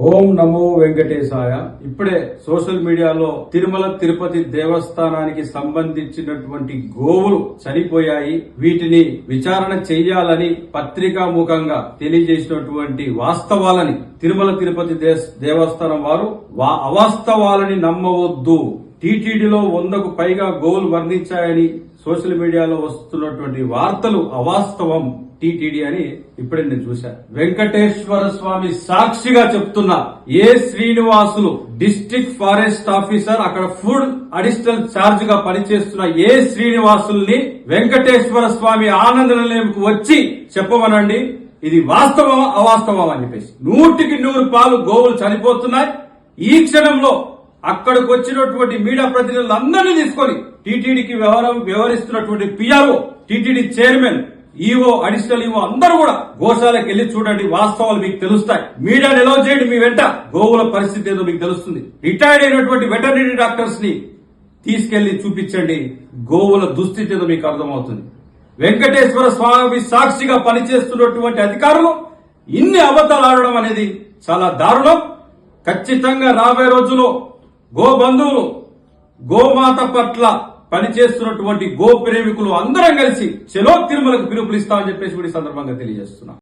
ఓం నమో వెంకటేశాయ. ఇప్పుడే సోషల్ మీడియాలో తిరుమల తిరుపతి దేవస్థానానికి సంబంధించినటువంటి గోవులు చనిపోయాయి. వీటిని విచారణ చెయ్యాలని పత్రికా ముఖంగా తెలియజేసినటువంటి వాస్తవాలని తిరుమల తిరుపతి దేవస్థానం వారు వా- అవాస్తవాలని నమ్మవద్దు. టీటీడీలో వందకు పైగా గోవులు వర్ణించాయని సోషల్ మీడియాలో వస్తున్నటువంటి వార్తలు అవాస్తవం. టీటీడీ అని ఇప్పుడే నేను చూశాను వెంకటేశ్వర స్వామి సాక్షిగా చెప్తున్నా A Srinivasulu district forest officer అక్కడ ఫుడ్ అడిషనల్ చార్జ్గా పనిచేస్తున్న ఏ శ్రీనివాసుల్ని వెంకటేశ్వర స్వామి ఆనంద నిలయంకు వచ్చి చెప్పమనండి. ఇది వాస్తవమా అవాస్తవమా అని చెప్పేసి. నూటికి నూరు పాలు గోవులు చనిపోతున్నాయి. ఈ క్షణంలో అక్కడికి వచ్చినటువంటి మీడియా ప్రతినిధులందరినీ తీసుకొని టీటీడీకి వ్యవహారం వ్యవహరిస్తున్నటువంటి PRO TTD chairman EO additional EO అందరూ కూడా గోశాలకు వెళ్ళి చూడండి వాస్తవాలు మీకు తెలుస్తాయి. మీడియా నిలవ చేయండి మీ వెంట. గోవుల పరిస్థితి ఏదో మీకు తెలుస్తుంది. రిటైర్డ్ అయినటువంటి వెటర్నరీ డాక్టర్స్ని తీసుకెళ్ళి చూపించండి. గోవుల దుస్థితి ఏదో మీకు అర్థమవుతుంది. వెంకటేశ్వర స్వామి సాక్షిగా పనిచేస్తున్నటువంటి అధికారులు ఇన్ని అబద్ధాలు ఆడడం అనేది చాలా దారుణం. ఖచ్చితంగా రాబోయే రోజుల్లో గో బంధువులు గోమాత పట్ల పనిచేస్తున్నటువంటి గో ప్రేమికులు అందరం కలిసి చెలో తిరుమలకు పిలుపునిస్తామని చెప్పేసి కూడా ఈ సందర్భంగా తెలియజేస్తున్నాం.